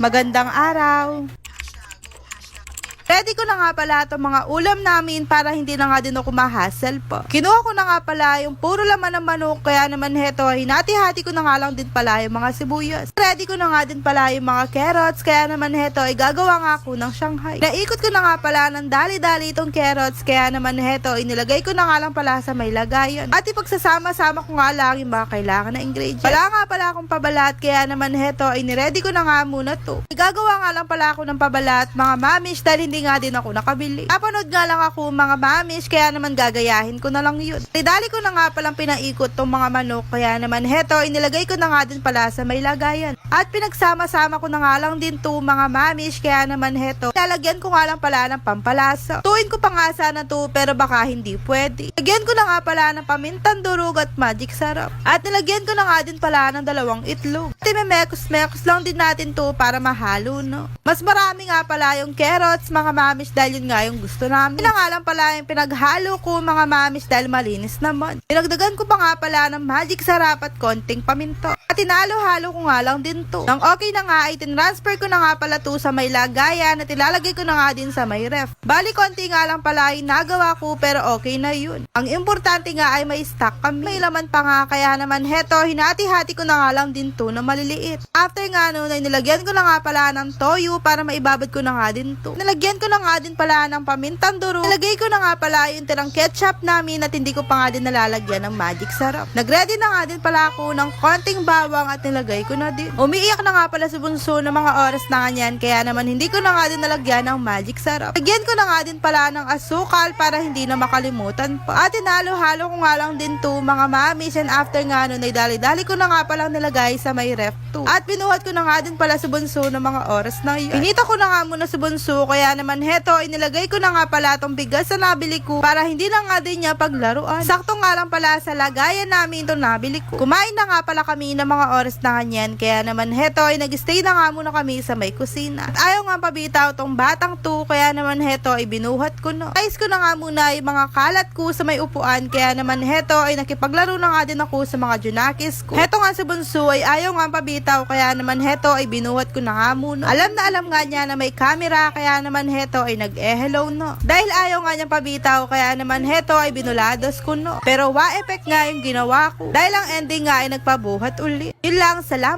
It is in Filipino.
Magandang araw! Ready ko na nga pala itong mga ulam namin para hindi na nga din ako mahassle po. Kinuha ko na nga pala yung puro laman ng manok kaya naman heto hinati-hati ko na nga lang din pala yung mga sibuyas. Ready ko na nga din pala yung mga carrots kaya naman heto ay gagawa nga ako ng Shanghai. Naikot ko na nga pala ng dali-dali itong carrots kaya naman heto inilagay ko na nga lang pala sa may lagayan. At ipagsasama-sama ko nga lang yung mga kailangan na ingredients. Wala nga pala akong pabalat kaya naman heto ay niready ko na nga muna to. Gagawa nga lang pala ako ng pabalat mga mamish dahil hindi nga din ako nakabili. Napanood nga lang ako mga mamish kaya naman gagayahin ko na lang yun. Idali ko na nga palang pinaikot tong mga manok kaya naman heto inilagay ko na nga din pala sa may lagayan. At pinagsama-sama ko na nga lang din to mga mamish kaya naman heto lalagyan ko nga lang pala ng pampalasa. Tuin ko pa nga sana to pero baka hindi pwede. Lagyan ko na nga pala ng pamintang durog at magic sarap. At nilagyan ko na nga din pala ng dalawang itlog. At mekos-mekos lang din natin to para mahalo no. Mas marami nga pala yung carrots mga mamish dahil yun nga yung gusto namin. Na nga lang pala yung pinaghalo ko mga mamish dahil malinis naman. Pinagdagan ko pa nga pala ng magic sarap at konting paminto. At tinalo-halo ko nga lang din to. Nang okay na nga ay tinransfer ko na nga pala to sa may lagayan at ilalagay ko na nga din sa may ref. Bali konti nga lang pala ay nagawa ko pero okay na yun. Ang importante nga ay may stock kami. May laman pa nga kaya naman heto hinati-hati ko na nga lang din to na maliliit. After nga nun ay nilagyan ko na nga pala ng toyo para maibabad ko na nga din to. Nilagyan ko na nga din pala ng pamintang duro. Nilagay ko na nga pala yung tirang ketchup namin at hindi ko pa nga din nalalagyan ng magic sarap. Nagready na nga din pala ako ng konting bawang at nilagay ko na din. Umiiyak na nga pala si Bunso ng mga oras na ganyan kaya naman hindi ko na nga din nalagyan ng magic sarap. Lagyan ko na nga din pala ng asukal para hindi na makalimutan pa. At tinalo-halo ko nga lang din to mga mamis and after nga nun ay dali-dali ko na nga palang nilagay sa may ref to. At binuhat ko na nga din pala si Bunso ng mga oras na yun. Pinita ko na nga muna si Bunso kaya naman heto inilagay ko na nga pala tong bigas na nabili ko para hindi na nga din niya paglaruan. Sakto nga lang pala sa lagayan namin itong nabili ko. Kumain na nga pala kami ng mga oras na ganyan kaya naman heto ay nag-stay na nga muna kami sa may kusina. At ayaw nga pabitaw tong batang to kaya naman heto ay binuhat ko no. Ayos ko na nga muna yung mga kalat ko sa may upuan kaya naman heto ay nakipaglaro na nga din ako sa mga junakis ko. Heto nga si Bunso ay ayaw nga pabitaw kaya naman heto ay binuhat ko na nga muna. Alam na alam nga niya na may camera kaya naman heto ay nag-eh-hello no. Dahil ayaw nga niyang pabitaw kaya naman heto ay binulados ko no. Pero wa effect nga yung ginawa ko. Dahil ang ending nga ay nagpabuhat uli. Yun lang, salamat.